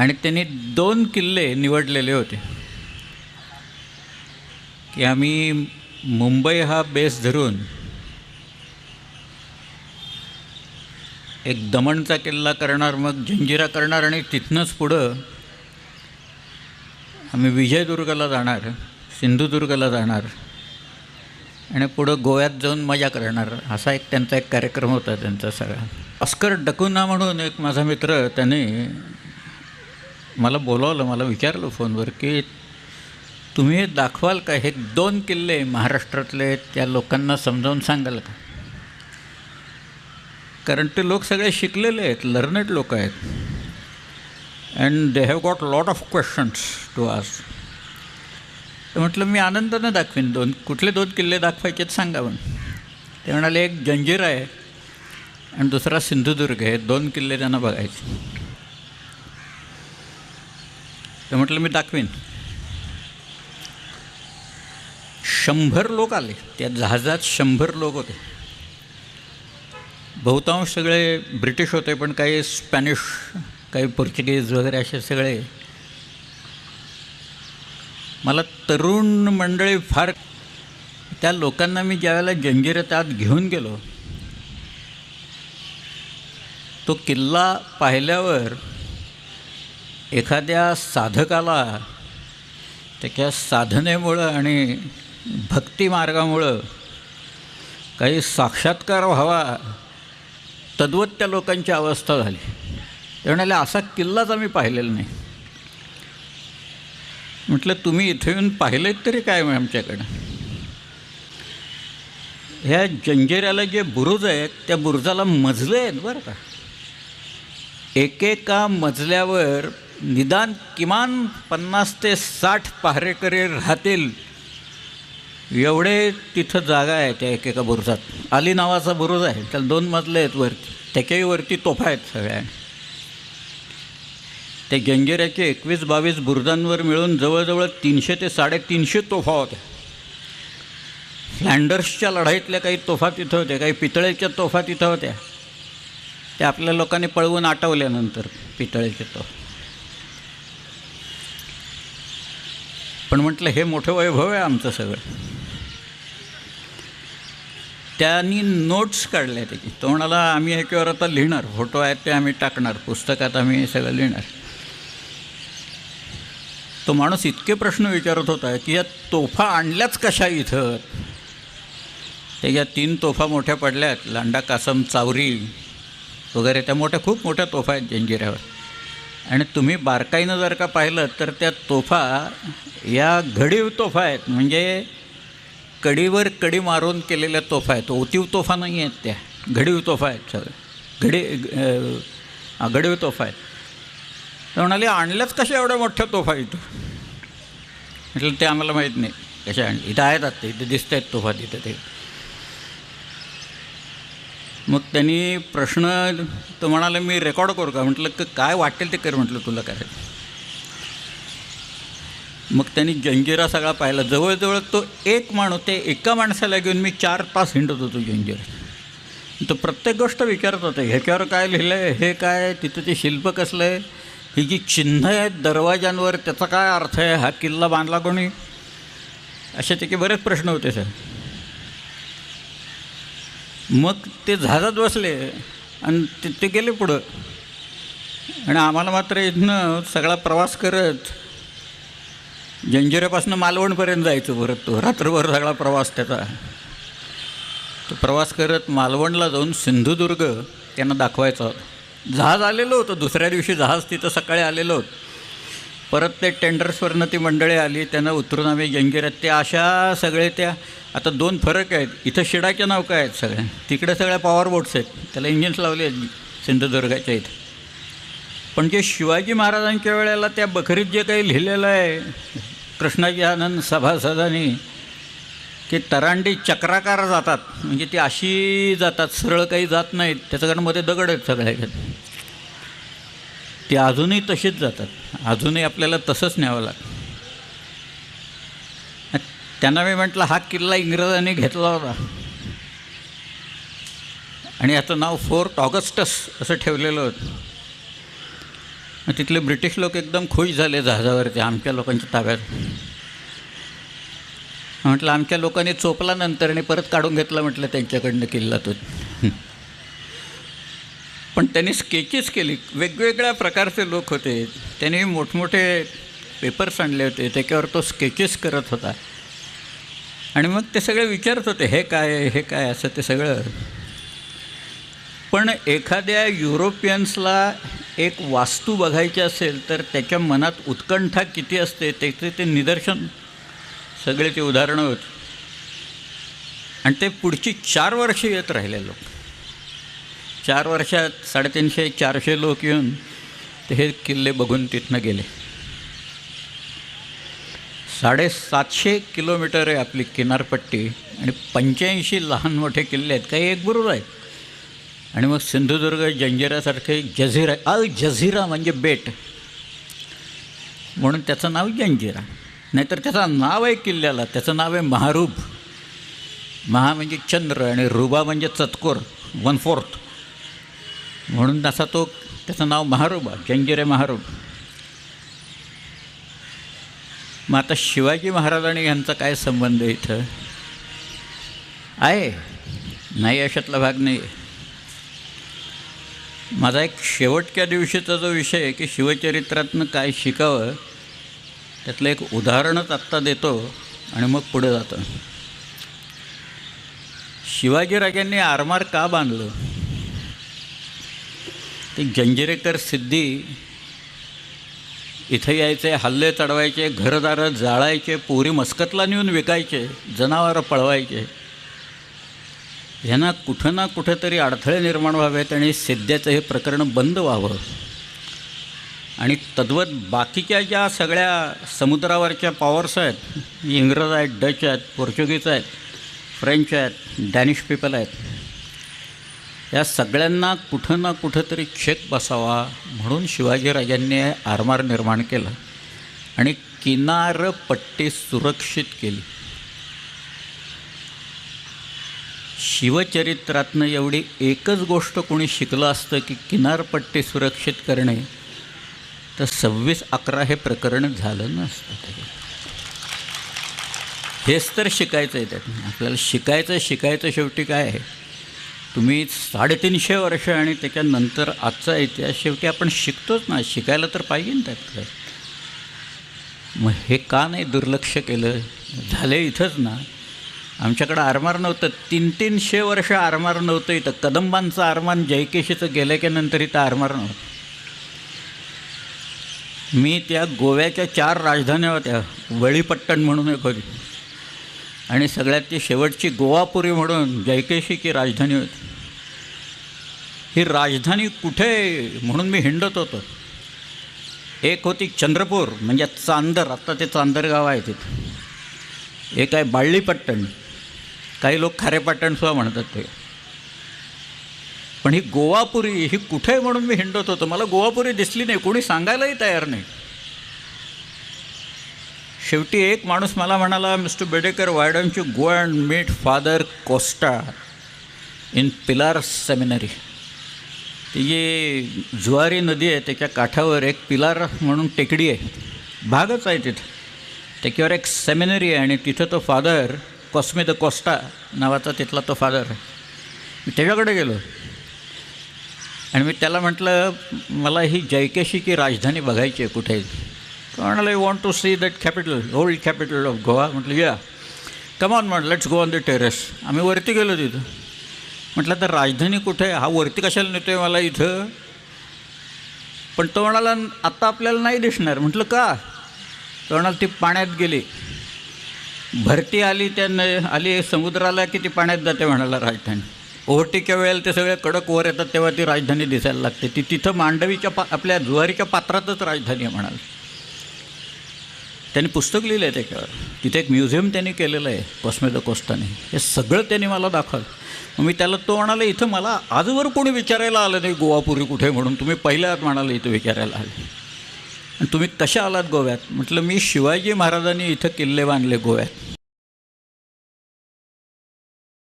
आणि त्यांनी दोन किल्ले निवडलेले होते. की आम्ही मुंबई हा बेस धरून एक दमणचा किल्ला करणार मग जंजिरा करणार आणि तिथनंच पुढं आम्ही विजयदुर्गला जाणार सिंधुदुर्गला जाणार आणि पुढं गोव्यात जाऊन मजा करणार. असा एक त्यांचा एक कार्यक्रम होता त्यांचा सगळा. ऑस्कर डकुना म्हणून एक माझा मित्र त्याने मला बोलावलं मला विचारलं फोनवर की तुम्ही दाखवाल का? हे दोन किल्ले महाराष्ट्रातले त्या लोकांना समजावून सांगाल का? कारण ते लोक सगळे शिकलेले आहेत लर्नेड लोक आहेत. And they have got lot of questions to ask तर म्हटलं मी आनंदानं दाखवीन दोन कुठले दोन किल्ले दाखवायचे सांगा पण ते म्हणाले एक जंजीर आहे आणि दुसरा सिंधुदुर्ग आहे दोन किल्ले त्यांना बघायचे. तर म्हटलं मी दाखवीन. शंभर लोक आले. त्या जहाजात शंभर लोक होते. बहुतांश सगळे ब्रिटिश होते पण काही स्पॅनिश काही पोर्चुगीज वगैरे असे सगळे. मला तरुण मंडळी फार त्या लोकांना मी ज्यावेळेला जंजिरात आत घेऊन गेलो तो किल्ला पाहिल्यावर एखाद्या साधकाला त्याच्या साधनेमुळं आणि भक्तिमार्गामुळं काही साक्षात्कार व्हावा तद्वत त्या लोकांची अवस्था झाली. ते म्हणाले असा किल्लाच आम्ही पाहिलेला नाही. म्हटलं तुम्ही इथे येऊन पाहिलेत तरी काय मग आमच्याकडं? ह्या जंजिऱ्याला जे बुरुज आहेत त्या बुरुजाला मजले आहेत बरं का. एकेका मजल्यावर निदान किमान पन्नास ते साठ पहारेकरी राहतील. एवढे तिथं जागा आहे त्या एकेका बुरुजात. अली नावाचा बुरुज आहे. त्याला दोन मजले आहेत वरती. त्याच्याही वरती तोफा आहेत सगळ्या. त्या गंगेऱ्याचे एकवीस बावीस बुरुजांवर मिळून जवळजवळ तीनशे ते साडेतीनशे तोफा होत्या. फ्लँडर्सच्या लढाईतल्या काही तोफा तिथं होत्या. काही पितळेच्या तोफा तिथं होत्या. त्या आपल्या लोकांनी पळवून आटवल्यानंतर पितळेचे तोफ. पण म्हटलं हे मोठं वैभव आहे आमचं सगळं. त्यांनी नोट्स काढल्या त्याची तो म्हणाला आम्ही ह्याच्यावर आता लिहिणार. फोटो आहेत ते आम्ही टाकणार. पुस्तकात आम्ही सगळं लिहिणार. तो माणूस इतके प्रश्न विचारत होता की या तोफा आणल्याच कशा इथं? त्याच्या तीन तोफा मोठ्या पडल्यात. लांडा कासम चावरी वगैरे. त्या मोठ्या खूप मोठ्या तोफा आहेत जंजिऱ्यावर. आणि तुम्ही बारकाईनं जर का पाहिलं तर त्या तोफा या घडीव तोफा आहेत. म्हणजे कडीवर कडी मारून केलेल्या तोफा आहेत. ओतीव तोफा नाही आहेत त्या. घडीव तोफा आहेत सगळ्या घडी घडीव तोफा आहेत. तर म्हणाले आणल्याच कशा एवढ्या मोठ्या तोफा इथं? म्हटलं ते आम्हाला माहीत नाही. कशा आणली इथं आहेत आता. इथे दिसत आहेत तोफा तिथं ते. मग त्यांनी प्रश्न तो म्हणाला मी रेकॉर्ड करू का? म्हटलं क काय वाटेल ते कर म्हटलं तुला करायचं मग त्यांनी जंजिरा सगळा पाहिला. जवळजवळ तो एक माणूस ते एका माणसाला घेऊन मी चार तास हिंडत होतो जंजिरा. तो प्रत्येक गोष्ट विचारत होता ह्याच्यावर काय लिहिलं आहे हे काय? तिथं ते शिल्प कसलं आहे? ही जी चिन्ह आहेत दरवाजांवर त्याचा काय अर्थ आहे? हा किल्ला बांधला कोणी? असे त्याचे बरेच प्रश्न होते सर. मग ते जहाजात बसले आणि ते ते गेले पुढं. आणि आम्हाला मात्र इथनं सगळा प्रवास करत जंजिऱ्यापासून मालवणपर्यंत जायचं परत तो. रात्रभर सगळा प्रवास त्याचा. तो प्रवास करत मालवणला जाऊन सिंधुदुर्ग त्यांना दाखवायचा. होता जहाज आलेलं होतं. दुसऱ्या दिवशी जहाज तिथं सकाळी आलेलं होतं. परत ते टेंडर्सवरनं ती मंडळी आली. त्यांना उतरून आम्ही जंजिऱ्यात ते अशा सगळे त्या आता दोन फरक आहेत. इथं शिडाच्या नौका आहेत सगळ्या तिकडे सगळ्या पॉवर बोट्स आहेत. त्याला इंजिन्स लावले आहेत सिंधुदुर्गाच्या इथं. पण जे शिवाजी महाराजांच्या वेळेला त्या बखरीत जे काही लिहिलेलं आहे कृष्णाजी आनंद सभासदांनी की तरांडी चक्राकार जातात. म्हणजे ती अशी जातात सरळ काही जात नाहीत. त्याच्याकडं मध्ये दगड आहेत सगळ्या ह्याच्यात ती अजूनही तशीच जातात. अजूनही आपल्याला तसंच न्यावं लागतं. त्यांना मी म्हटलं हा किल्ला इंग्रजांनी घेतला होता. आणि याचं नाव फोर्ट ऑगस्टस असं ठेवलेलं होतं. तिथले ब्रिटिश लोक एकदम खुश झाले जहाजावरती आमच्या लोकांच्या ताब्यात. म्हटलं आमच्या लोकांनी चोपला नंतर आणि परत काढून घेतला म्हटलं त्यांच्याकडनं किल्ला तो पण त्यांनी स्केचेस केली. वेगवेगळ्या प्रकारचे लोक होते. त्यांनी मोठमोठे पेपर्स आणले होते. त्याच्यावर तो स्केचेस करत होता. आणि मग ते सगळे विचारत होते हे काय हे काय असं ते सगळं. पण एखाद्या युरोपियन्सला एक वास्तू बघायची असेल तर त्याच्या मनात उत्कंठा किती असते त्याचे ते निदर्शन. सगळे ते उदाहरणं होत. आणि ते पुढची चार वर्ष येत राहिले लोक. चार वर्षात साडेतीनशे चारशे लोक येऊन ते हे किल्ले बघून तिथनं गेले. साडेसातशे किलोमीटर आहे आपली किनारपट्टी आणि पंच्याऐंशी लहान मोठे किल्ले आहेत. काही एक बरोबर आहेत. आणि मग सिंधुदुर्ग जंजिरासारखे जझिरा अल जझिरा म्हणजे बेट. म्हणून त्याचं नाव जंजिरा. नाहीतर त्याचं नाव आहे किल्ल्याला. त्याचं नाव आहे महारूप. महा म्हणजे चंद्र आणि रुबा म्हणजे चतकोर वन फोर्थ. म्हणून असा तो त्याचं नाव महारूबा जंजिरे महारूप. मग आता शिवाजी महाराज आणि यांचा काय संबंध आहे इथं? आहे. नाही अशातला भाग नाही आहे माझा एक शेवटच्या दिवशीचा जो विषय आहे की शिवचरित्रातनं काय शिकावं त्यातलं एक उदाहरणच आत्ता देतो आणि मग पुढे जातो. शिवाजीराजांनी आरमार का बांधलं? ते जंजिरेकर सिद्धी इथं यायचे हल्ले चढवायचे घरदारं जाळायचे पोरी मस्कतला नेऊन विकायचे जनावरं पळवायचे. ह्यांना कुठं ना कुठेतरी अडथळे निर्माण व्हावेत आणि सिद्ध्याचं हे प्रकरण बंद व्हावं. आणि तद्वत बाकीच्या ज्या सगळ्या समुद्रावरच्या पॉवर्स आहेत इंग्रज आहेत डच आहेत पोर्चुगीज आहेत फ्रेंच आहेत डॅनिश पीपल आहेत या सगळ्यांना कुठं ना कुठं तरी बसावा म्हणून शिवाजीराजांनी आरमार निर्माण केला आणि किनारपट्टी सुरक्षित केली. शिवचरित्रातनं एवढी एकच गोष्ट कोणी शिकलं असतं की किनारपट्टी सुरक्षित करणे तर सव्वीस अकरा हे प्रकरण झालं नसतं हेच तर शिकायचं आहे त्यातून. आपल्याला शिकायचं शिकायचं शेवटी काय आहे? तुम्ही साडेतीनशे वर्ष आणि त्याच्यानंतर आजचा इतिहास शेवटी आपण शिकतोच ना. शिकायला तर पाहिजे ना त्यातलं. मग हे का नाही दुर्लक्ष केलं? झालं इथंच ना. आमच्याकडं आरमार नव्हतं. तीन तीनशे वर्ष आरमार नव्हतं इथं. कदंबांचं आरमान जयकेशीचं गेल्या की नंतर इथं आरमार नव्हतं. मी त्या गोव्याच्या चार राजधान्या होत्या. वळीपट्टण म्हणून एक होती. आणि सगळ्यात ती शेवटची गोवापुरी म्हणून जयकेशीची राजधानी होती. ही राजधानी कुठे म्हणून मी हिंडत होतो. एक होती चंद्रपूर म्हणजे चांदर आत्ता ते चांदर गाव आहे तिथं. एक आहे बाळलीपट्टण काही लोक खारेपाटणसुद्धा म्हणतात ते. पण ही गोवापुरी ही कुठे आहे म्हणून मी हिंडत होतो? मला गोवापुरी दिसली नाही कोणी सांगायलाही तयार नाही. शेवटी एक माणूस मला म्हणाला mister Bedekar why don't you go and meet father Costa in Pilar seminary ती जी जुवारी नदी आहे त्याच्या काठावर एक पिलार म्हणून टेकडी आहे. भागच आहे तिथं. त्याच्यावर एक सेमिनरी आहे आणि तिथं तो फादर कॉस्मे द कोस्टा नावाचा तिथला तो फादर आहे. मी त्याच्याकडे गेलो. आणि मी त्याला म्हटलं मला ही जयकेशीची राजधानी बघायची आहे कुठे? तो म्हणाला you want to see that capital old capital of Goa म्हटलं या कमॉन म्हण let's go on the terrace आम्ही वरती गेलो तिथं. म्हटलं तर राजधानी कुठे आहे? हा वरती कशाला नेतो आहे मला इथं? पण तो म्हणाला आत्ता आपल्याला नाही दिसणार. म्हटलं का? तो म्हणाला ती पाण्यात गेली. भरती आली त्यानं आली समुद्राला की ती पाण्यात जाते म्हणाला राजधानी. ओहोटीच्या वेळेला ते सगळे कडक वर येतात तेव्हा ती राजधानी दिसायला लागते. ती तिथं मांडवीच्या पा आपल्या जुवारीच्या पात्रातच राजधानी आहे म्हणाल. त्यांनी पुस्तक लिहिलं आहे त्याच्यावर तिथे एक म्युझियम त्यांनी केलेलं आहे कॉस्मेद कोस्टाने हे सगळं त्यांनी मला दाखवलं. मग मी त्याला तो म्हणाला इथं मला आजवर कोणी विचारायला आलं नाही गोवापुरी कुठे म्हणून? तुम्ही पहिल्यात म्हणाले इथं विचारायला आले. आणि तुम्ही कशा आलात गोव्यात. म्हटलं मी शिवाजी महाराजांनी इथं किल्ले बांधले गोव्यात.